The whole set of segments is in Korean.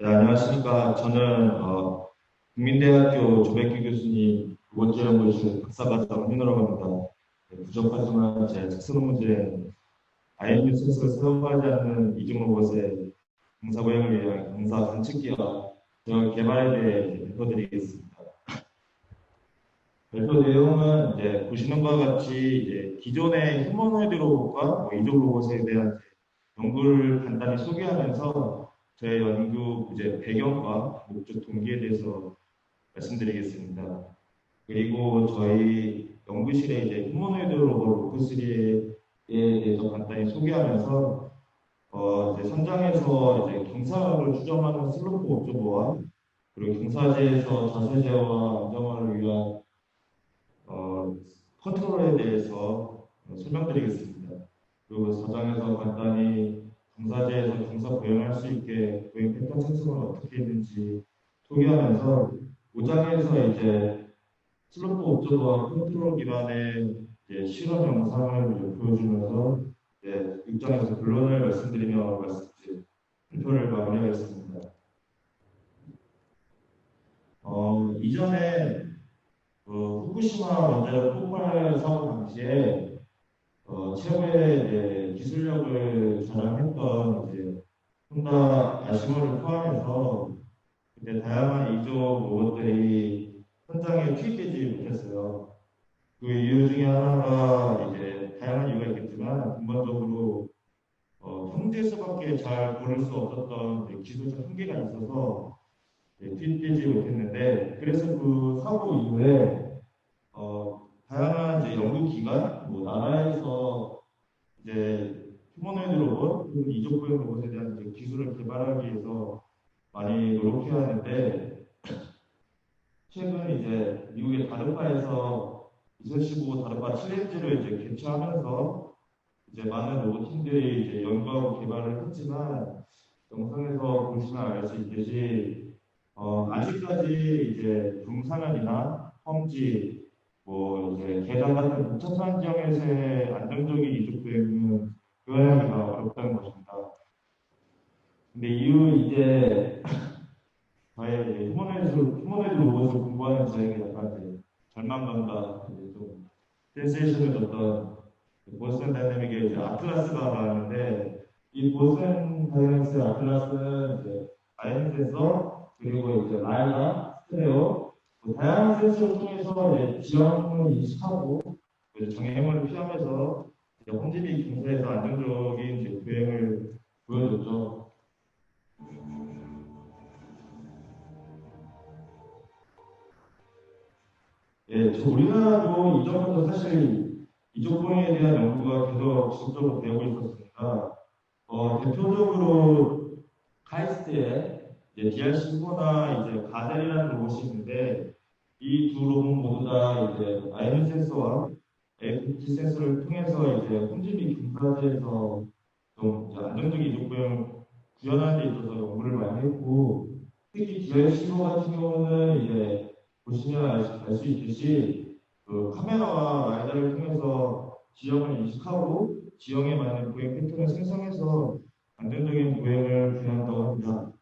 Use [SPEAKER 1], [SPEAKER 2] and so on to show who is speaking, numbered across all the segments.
[SPEAKER 1] 네, 안녕하십니까. 저는 어, 국민대학교 조백규 교수님 두 번째 연구실 박사과정 윤호라고 합니다. 네, 부족하지만 제 특수 문제는 IMU 센서를 사용하지 않는 이중 로봇의 공사 고행을 위한 공사 관측기와 저 개발에 대해 발표드리겠습니다. 발표 내용은 이제 보시는 바와 같이 기존의 휴머노이드 로봇과 뭐 이중 로봇에 대한 연구를 간단히 소개하면서 저의 연구 이제 배경과 목적 동기에 대해서 말씀드리겠습니다. 그리고 저희 연구실에 이제 휴머노이드 로봇 로크3에 대해서 간단히 소개하면서 어, 이제 현장에서 이제 경사각을 추정하는 슬로프 옵저버와 그리고 경사지에서 자세 제어와 안정화를 위한 어, 컨트롤에 대해서 설명드리겠습니다. 그리고 사장에서 간단히 경사지에서 경사 보행할 수 있게 보행 패턴 생성을 어떻게 했는지 소개하면서 5장에서 이제 슬로프 옵저버와 컨트롤 기반의 이제 실험 영상을 보여주면서 이제 6장에서 결론을 말씀드리며 말씀, 발표를 마무리하겠습니다. 어, 이전에 어, 후쿠시마 원자력 폭발 사고 당시에 어, 최고의 이제 기술력을 자랑했던 이제 혼다 아시모를 포함해서 그때 다양한 이조 로봇들이 현장에 투입되지 못했어요. 그 이유 중에 하나가 이제 다양한 이유가 있겠지만 근본적으로 어, 형제수밖에 잘 고를 수 없었던 기술적 한계가 있어서 투입되지 못했는데 그래서 그 사고 이후에 어, 다양한 이제 연구기관, 뭐 나라에서 이제 휴머노이드 로봇, 이족보행 로봇에 대한 이제 기술을 개발하기 위해서 많이 노력해야 하는데 최근 이제 미국의 다르파에서 2015 다르파 챌린지를 이제 개최하면서 이제 많은 로봇 팀들이 이제 연구하고 개발을 했지만 영상에서 보시면 알 수 있듯이 어, 아직까지 이제 중산안이나 험지 뭐 이제 계단 같은 복잡한 지역에서의 안정적인 이주 보행은 그하기가 어렵다는 것입니다. 근데 이후 이제 저의 휴머노이드 휴머노이드 로봇을 공부하는 저에게 약간 이제 절망감과 이제 좀 센세이션을 줬던 보스턴 다이내믹의 이제 아틀라스가 나왔는데 이 보스턴 다이내믹스의 아틀라스는 이제 아이언센서 그리고 이제 라이나 스테레오 뭐 다양한 센서를 통해서 이제 지형을 인식하고 장애물을 피하면서 홈집이 경사에서 안정적인 보행을 보여줬죠. 예, 저 우리나라도 이전부터 사실 이쪽 보행에 대한 연구가 계속 지속적으로 되고 있었습니다. 어, 대표적으로 카이스트의 DRC4나 이제 가젤이라는 로봇이 있는데 이 두 로봇 모두 다 이제 아이언 센서와 AFT 센서를 통해서 이제 홈집이 금사지에서 좀 안정적인 이동 보행 구현하는 데 있어서 연구를 많이 했고 특히 DRC4 같은 경우는 이제 보시면 알 수 있듯이 그 카메라와 라이다를 통해서 지형을 인식하고 지형에 맞는 보행 패턴을 생성해서 안정적인 보행을 구현한다고 합니다.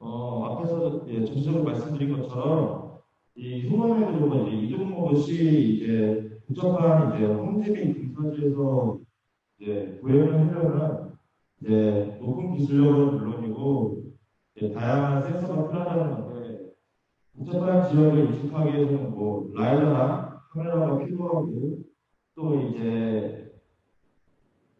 [SPEAKER 1] 어, 앞에서 예, 전체적으로 말씀드린 것처럼 이 휴머노이드로가 이제 이동 로봇이 이제 복잡한 이제 홈집인 금사지에서 이제 보행을 하려면 이제 높은 기술력은 물론이고 이제 다양한 센서가 필요하다는 건데 복잡한 지역을 인식하기 위해서는 뭐 라이더나 카메라가 필요하고 또 이제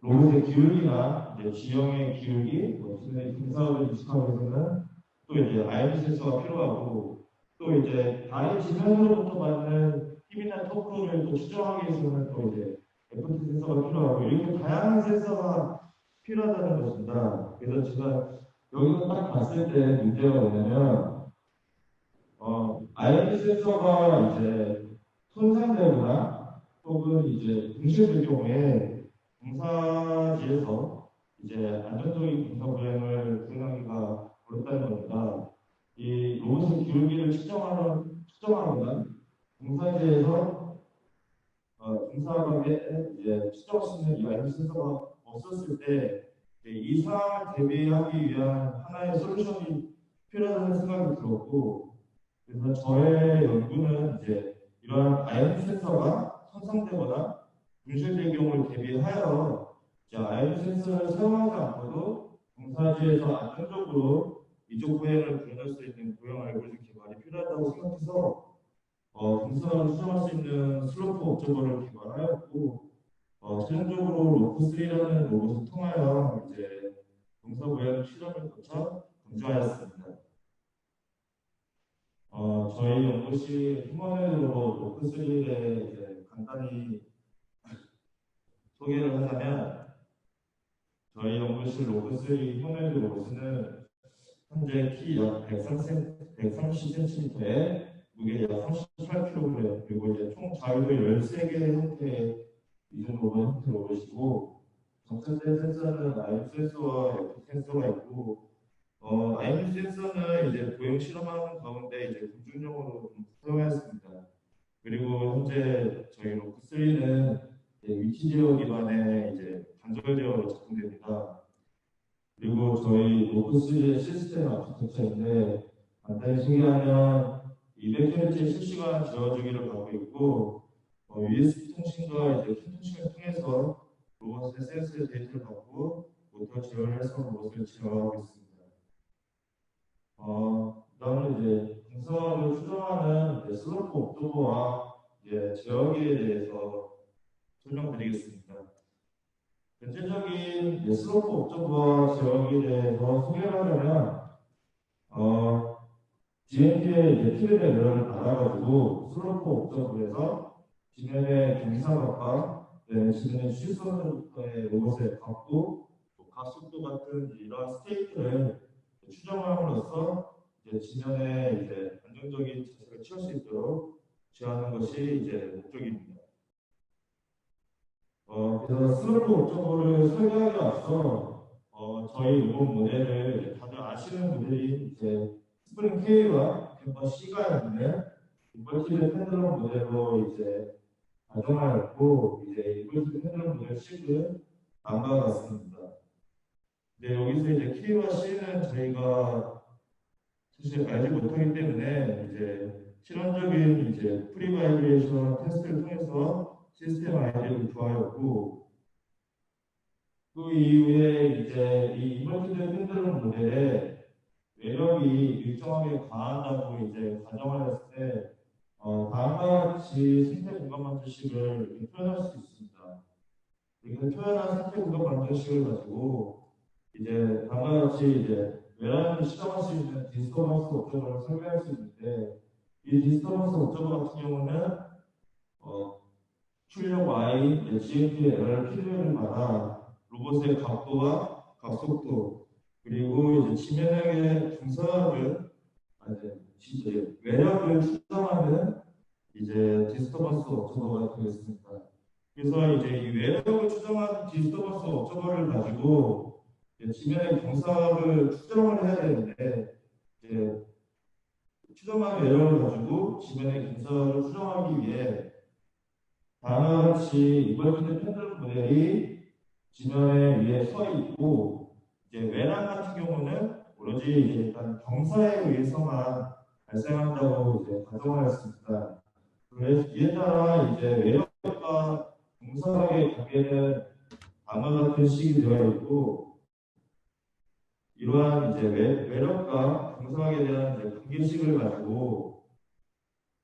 [SPEAKER 1] 로봇의 기울기나 이제 지형의 기울기, 뭐 근사을 인식하기 위해서는 또 이제 아이언 센서가 필요하고 또 이제 다리 지면으로부터 받는 힘이나 토크를 또 추정하기 위해서는 또 이제 FT 센서가 필요하고 이렇게 다양한 센서가 필요하다는 것입니다. 그래서 제가 여기서 딱 봤을 때 문제가 뭐냐면 어, 아이언 센서가 이제 손상되거나 혹은 이제 분실될 경우에 공사지에서 이제 안정적인 공사 보행을 수행하기가 어렵다는 겁니다. 이 로봇의 기울기를 측정하는, 측정하는 공사지에서 어, 공사관에 이제 측정할 수 있는 이 알림 센서가 없었을 때 이 상황을 대비하기 위한 하나의 솔루션이 필요하다는 생각이 들었고, 그래서 저의 연구는 이제 이러한 아이언 센서가 손상되거나 분실될 경우를 대비하여 아이언 센서를 사용하지 않고도 경사지에서 안정적으로 이쪽 보행을 구현할 수 있는 보행 알고리즘 개발이 필요하다고 생각해서 어, 경사를 수정할 수 있는 슬로프 옵저버를 개발하였고 어, 최종적으로 로프3라는 로봇을 통하여 이제 경사 보행 실험을 거쳐 강조하였습니다. 어, 저희 연구실 휴머네드로 로프3에 이제 간단히 소개를 하자면 저희 연구실 로그3 휴머네드 로봇은 현재 키약 130cm에 무게 약 38kg 그리고 이제 총 자유도 13개 형태의 이중 로봇 형태 로봇이고 정체된 센서는 아임 센서와 에프 센서가 있고 어, 아임 센서는 이제 보행 실험하는 가운데 이제 군중용으로 좀 사용했습니다. 그리고 현재 저희 로크3는 위치 제어 기반의 이제 단절 제어로 작동됩니다. 그리고 저희 로크3의 시스템 아키텍처인데 간단히 소개하면 200Hz 실시간 제어 주기를 가고 있고 어, USB 통신과 이제 키 통신을 통해서 로봇의 센서 데이터를 받고 모터 제어를 해서 로봇을 제어하고 있습니다. 어, 그다음에 이제 공사를 추정하는 이제 슬로프 옵저버와 이제 제어기에 대해서 설명드리겠습니다. 전체적인 슬로프 옵저버와 제어기에 대해서 소개를 하려면 어, GMP의 이제 피드백 에러를 받아가지고 슬로프 옵저버에서 지면의 경사각과 네, 지면의 실선의 로봇의 각도, 또 가속도 같은 이러한 스테이트를 추정함으로써 이제 지면에 이제 안정적인 자세를 취할 수 있도록 제어하는 것이 이제 목적입니다. 어, 그래서 슬로프 옵저버를 설계하기 앞서 어, 저희 로봇 모델을 다들 아시는 분들이 이제 스프링 K와 멤버 C가 있는 인버티드 펜들럼 모델로 이제 가정하였고 이제 인버티드 펜들럼 모델 C는 다음과 같습니다. 네, 여기서 이제 K와 C는 저희가 사실 알지 못하기 때문에 이제 실험적인 이제 프리바이브레이션 테스트를 통해서 시스템 아이디어를 구하였고 그 이후에 이제 이 인버티드 펜들럼 모델의 매력이 일정하게 과하다고 이제 가정하였을 때 어, 다음과 같이 생태 공간 이렇게 표현할 수 있습니다. 이렇게 표현한 생태 공간 방정식을 가지고 이제 다음과 같이 이제 외람을 시정할 수 있는 디스터번스 옵저버를 설계할 수 있는데 이 디스터번스 옵저버 같은 경우는 어, 출력 Y, 필요를 받아 로봇의 각도와 각속도 그리고 이제 중사를 아니 이제 외력을 추정하는 이제 디스터번스 옵저버가 되겠습니다. 그래서 이제 이 외력을 추정하는 디스터번스 옵저버를 가지고 지면의 경사를 추정을 해야 되는데 이제 추정한 외력을 가지고 지면의 경사를 추정하기 위해 다음과 같이 이번에 펜들 모델이 지면에 위에 서 있고 이제 외랑 같은 경우는 오로지 이제 일단 경사에 의해서만 발생한다고 이제 가정하였습니다. 그래서 이에 따라 이제 외력과 경사의 관계는 다음과 같은 식이 되어 있고 이러한 이제 외, 외력과 경사에 대한 이제 관계식을 가지고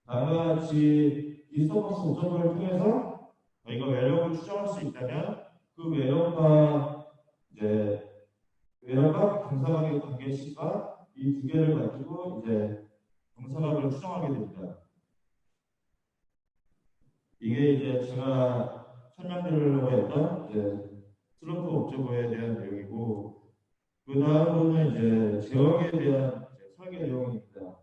[SPEAKER 1] 다음과 같이 디스터번스 오점을 통해서 저희가 외력을 추정할 수 있다면 그 외력과 이제 외력과 경사각의 관계식과 이 두 개를 가지고 이제 경사각을 추정하게 됩니다. 이게 이제 제가 설명드리려고 했던 이제 슬로프 옵저버에 대한 내용이고 그 다음으로는 이제 제어에 대한 설계 내용입니다.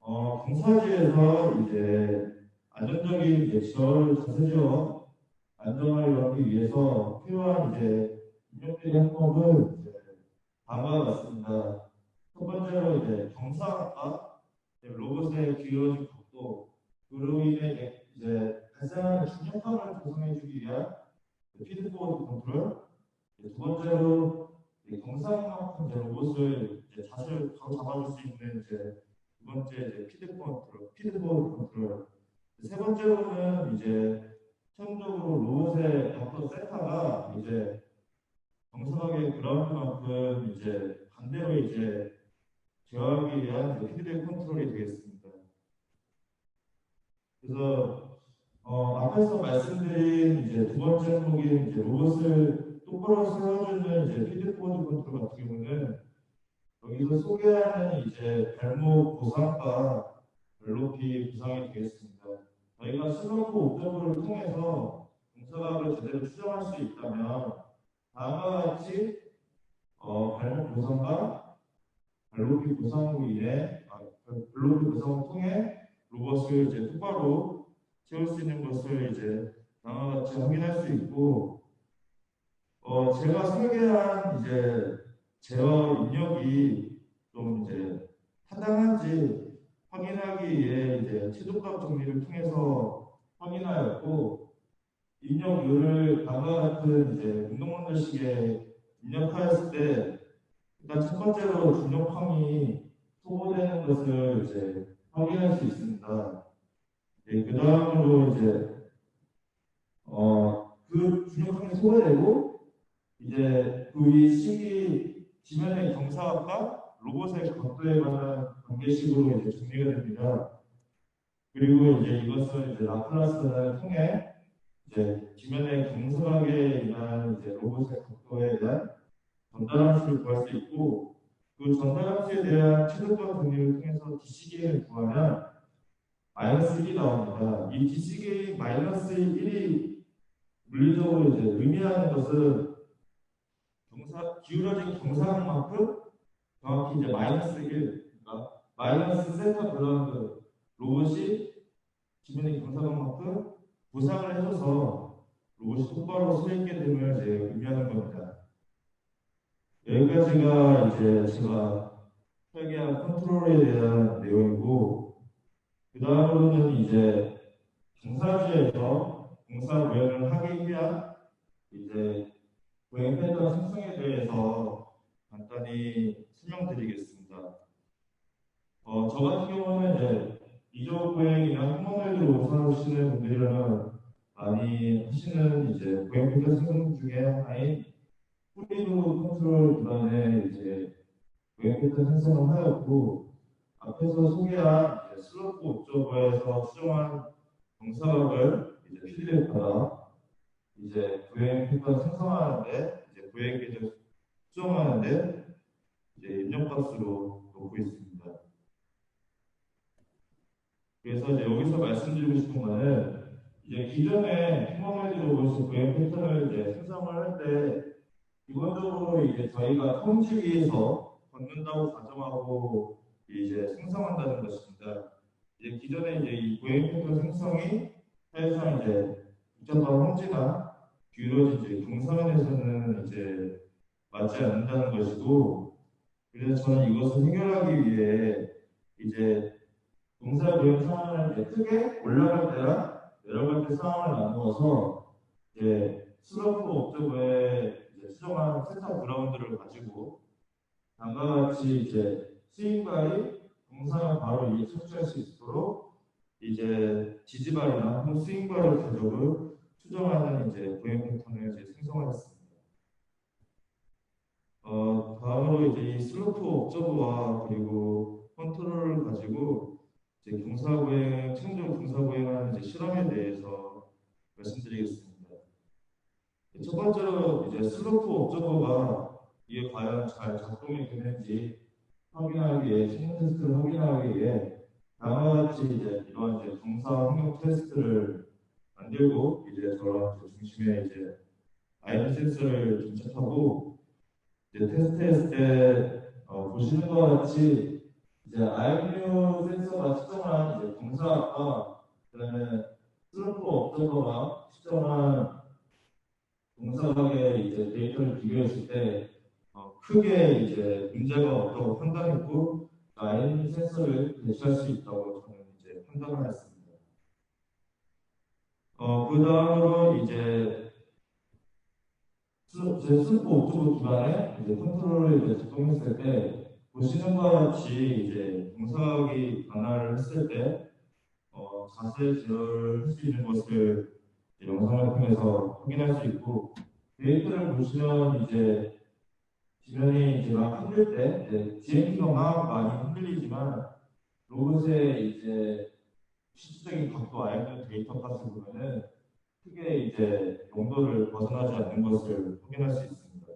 [SPEAKER 1] 어, 경사지에서 이제 안정적인 지어를 자세지어 안정을 하기 위해서 필요한 이제 입력된 항목은 이제 같습니다. 첫 번째로 이제 이제 로봇의 기울어진 각도 그로 인해 이제 발생하는 중력감을 조성해주기 위한 피드포워드 컨트롤 두 번째로 이제 로봇을 이제 자세를 바로 잡아줄 수 있는 이제 두 번째 이제 피드폰 컨트롤, 피드폰 컨트롤. 세 번째로는 이제 최종적으로 로봇의 어떤 센터가 이제 정상하게 그라운드만큼 이제 반대로 이제 제어하기 위한 피드백 컨트롤이 되겠습니다. 그래서 어, 앞에서 말씀드린 이제 두 번째 항목인 이제 로봇을 똑바로 세워주는 이제 피드보드 컨트롤 같은 경우는 여기서 소개하는 이제 발목 보상과 벨로피 보상이 되겠습니다. 저희가 슬로프 옵저버를 통해서 동사각을 제대로 추정할 수 있다면 다음과 같이 어, 발목 보상과 발로피 보상으로 인해 아, 발로피 보상을 통해 로봇을 이제 똑바로 채울 수 있는 것을 이제 다음과 같이 확인할 수 있고 어, 제가 설계한 이제 제어 입력이 좀 이제 타당한지 확인하기 위해 이제 최종값 정리를 통해서 확인하였고 입력률을 다음과 같은 이제 운동원들식에 입력하였을 때 일단 첫 번째로 중력항이 소모되는 것을 이제 확인할 수 있습니다. 네, 그 다음으로 이제 어그 중력항이 소모되고 이제 그위 시기 지면의 경사각과 로봇의 각도에 관한 관계식으로 이제 정리가 됩니다. 그리고 이제 이것을 이제 라플라스를 통해 이제 지면의 경사각에 의한 이제 로봇의 각도에 대한 전달함수를 구할 수 있고 그 전달함수에 대한 최종적 정리를 통해서 DC게임을 구하면 마이너스 1이 나옵니다. 이 DC게임 마이너스 1이 물리적으로 이제 의미하는 것은 경사, 기울어진 경사각만큼 정확히 이제 마이너스 1, 그러니까 마이너스 세타 블라운드 로봇이 지면의 경사각만큼 보상을 해줘서 로봇이 똑바로 서 있게 됨을 이제 의미하는 겁니다. 여기까지가 이제 제가 설계한 컨트롤에 대한 내용이고 그 다음으로는 이제 경사지에서 공사 모형을 하기 위한 이제 모형 패턴 생성에 대해서 간단히 설명드리겠습니다. 어, 저 같은 경우는 이조 보행이나 휴머널로 사오시는 분들이라면 많이 하시는 이제 보행 패턴 생성 중에 하나인 프리드 컨트롤 기반의 이제 보행 패턴 생성을 하였고 앞에서 소개한 슬로프 옵저버에서 추정한 경사각을 이제 피드백 받아 이제 보행 패턴 생성하는데 이제 보행 계절 수정하는데 이제 입력값으로 놓고 있습니다. 그래서 이제 여기서 말씀드리고 싶은 거는 이제 기존에 로봇의 보행 패턴을 이제 생성을 할 때 기본적으로 이제 저희가 통지위에서 걷는다고 가정하고 이제 생성한다는 것입니다. 이제 기존에 이제 이 보행 패턴 생성이 사실상 이제 복잡한 홍지나 기울어진 이제 경사면에서는 이제 맞지 않는다는 것이고 그래서 저는 이것을 해결하기 위해 이제 동사 보행 상황을 크게 올라갈 때랑 내려갈 때 상황을 나누어서 이제 옵저버에 이제 수정한 세타 그라운드를 가지고 다음과 같이 이제 스윙발이 동상을 바로 이에 착지할 수 있도록 이제 혹은 스윙발을 가지고 추정하는 이제 보행 패턴을 이제 생성하였습니다. 어, 다음으로 이제 이 슬로프 옵저버와 그리고 컨트롤을 가지고 이제 경사보행, 창조 경사보행하는 이제 실험에 대해서 말씀드리겠습니다. 첫 번째로 이제 슬로프 옵저버가 이게 과연 잘 작동이 되는지 확인하기 위해 시뮬 테스트를 확인하기 위해 다음과 같이 이제 이러한 이제 경사 환경 테스트를 만들고 이제 저런 중심에 이제 아이언 센서를 장착하고 이제 테스트했을 때 어, 보시는 것 같이 이제 아이언 센서가 측정한 이제 경사과 그다음에 슬로프 옵저버가 측정한 동사각의 이제 데이터를 비교했을 때 어, 크게 이제 문제가 없다고 판단했고 아이언 센서를 대체할 수 있다고 저는 이제 판단을 했습니다. 어, 그 다음으로 이제 스- 제 스포 옥토브 기반의 이제 컨트롤을 이제 작동했을 때 보시는 바와 같이 이제 동사각이 변화를 했을 때 어, 자세 제어를 할 수 있는 것을 영상을 통해서 확인할 수 있고 데이터를 보시면 이제 지면이 이제 막 흔들 때 이제 막 많이 흔들리지만 로봇의 이제 실질적인 각도 안에 데이터 값을 보면은 크게 이제 용도를 벗어나지 않는 것을 확인할 수 있습니다.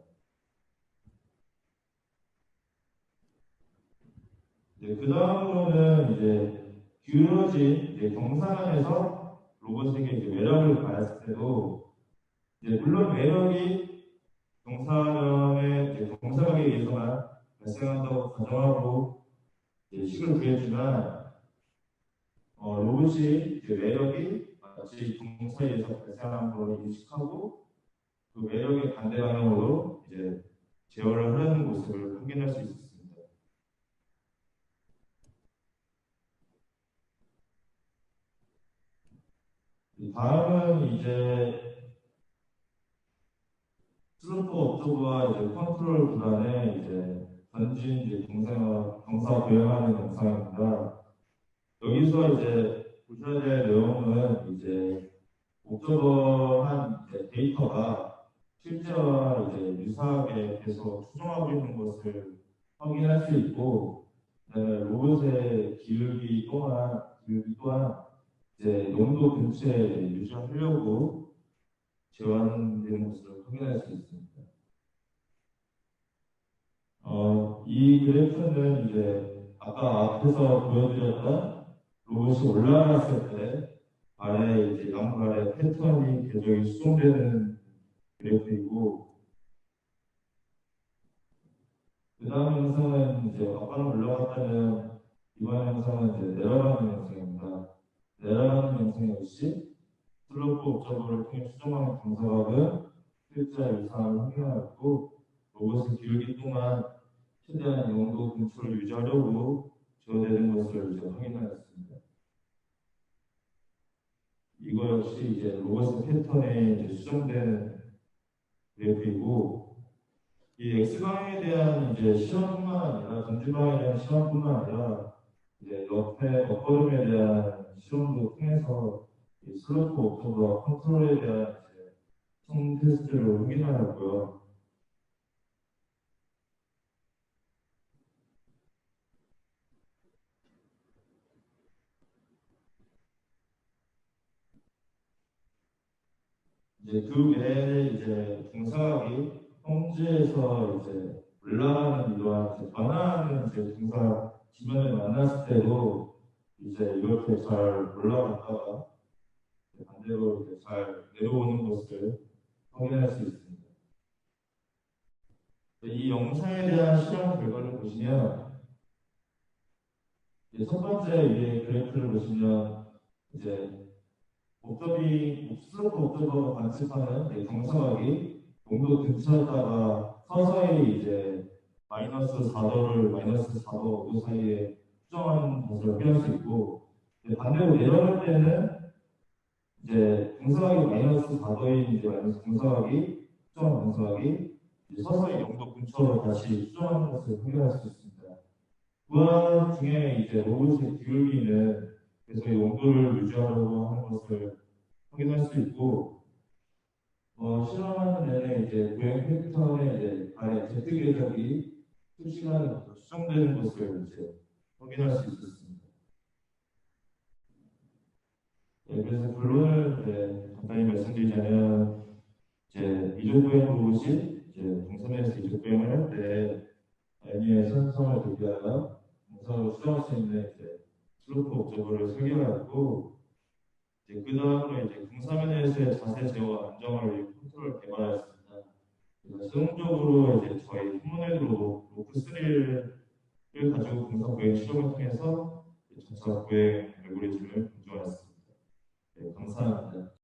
[SPEAKER 1] 네, 그 다음으로는 이제 기울어진 경사면에서 로봇에게 이제 매력을 가했을 때도 이제 물론 매력이 경사면의 이제 경사각에 의해서만 발생한다고 가정하고 식을 구해주면 어, 로봇이 매력이 동사에 의해서 발생한 걸 인식하고 그 매력의 반대 방향으로 이제 제어를 하는 모습을 확인할 수 있습니다. 이 다음은 이제 슬로프 옵저버와 이제 컨트롤 구간의 이제 전진 이제 동사 동사 구현하는 영상입니다. 여기서 이제 될 내용은 이제 이제 데이터가 실제와 이제 유사하게 계속 추정하고 있는 것을 확인할 수 있고, 그다음에 로봇의 기울기 또한 기울기 또한 이제 농도 근처에 유지하려고 제어하는 것을 확인할 수 있습니다. 어, 이 그래프는 이제 아까 앞에서 보여드렸던 로봇이 올라갔을 때 아래 이제 양발의 패턴이 계속 수정되는 그래프이고 그 다음 영상은 이제 아까는 올라갔다면 이번 영상은 이제 내려가는 영상입니다. 내려가는 영상 역시 슬로프 옵저버를 통해 수정하는 경사각은 실제 유사함을 확인하였고 로봇의 기울기 동안 최대한 영도 근처를 유지하려고 제어되는 것을 이제 확인하였습니다. 이거 역시 이제 로봇의 패턴에 이제 수정되는 그래프이고 이 X방에 대한 이제 실험뿐만 아니라 전지방에 대한 실험뿐만 아니라 이제 옆에 옆걸음에 대한 실험도 통해서 이 슬로프 옵저버와 컨트롤에 대한 성 테스트를 확인하였고요. 이제 그 외에 이제 동사각이 평지에서 이제 올라가는 이제 변화하는 이제 동사 지면을 만났을 때도 이제 이렇게 잘 올라갔다가 반대로 이제 잘 내려오는 것을 확인할 수 있습니다. 이 영상에 대한 실험 결과를 보시면 첫 번째 위에 그래프를 보시면 이제 옵저비 슬로프 옵저버가 관측하는 이 경사각이 농도 근처에다가 서서히 이제 마이너스 4도를 마이너스 4도 5도 사이에 수정하는 것을 확인할 수 있고 반대로 내려갈 때는 이제 경사각이 마이너스 4도인 이제 마이너스 경사각이 수정한 경사각이 이제 서서히 영도 근처로 다시 수정하는 것을 확인할 수 있습니다. 그 중에 이제 로봇의 기울기는 계속 이 온도를 유지하려고 하는 것을 확인할 수 있고, 어, 실험하는 내내 이제 보행 패턴의 이제 아래 Z 궤적이 수시간에 수정되는 것을 이제 확인할 수 있었습니다. 네, 그래서 결론을 이제 간단히 말씀드리자면, 이제 보행 로봇이 이제 동선에서 이조 보행을 할 때, 애니의 선성을 대비하여 동선을 수정할 수 있는 이제 슬로프 옵저버를 설계하였고 이제 그 다음으로 이제 공사면에서의 자세 제어와 안정을 위해 컨트롤을 개발하였습니다. 최종적으로 이제 저희 휴머네드로 로프 3를 가지고 공사 보행 실험을 통해서 전차 보행 알고리즘을 공정하였습니다. 네, 감사합니다.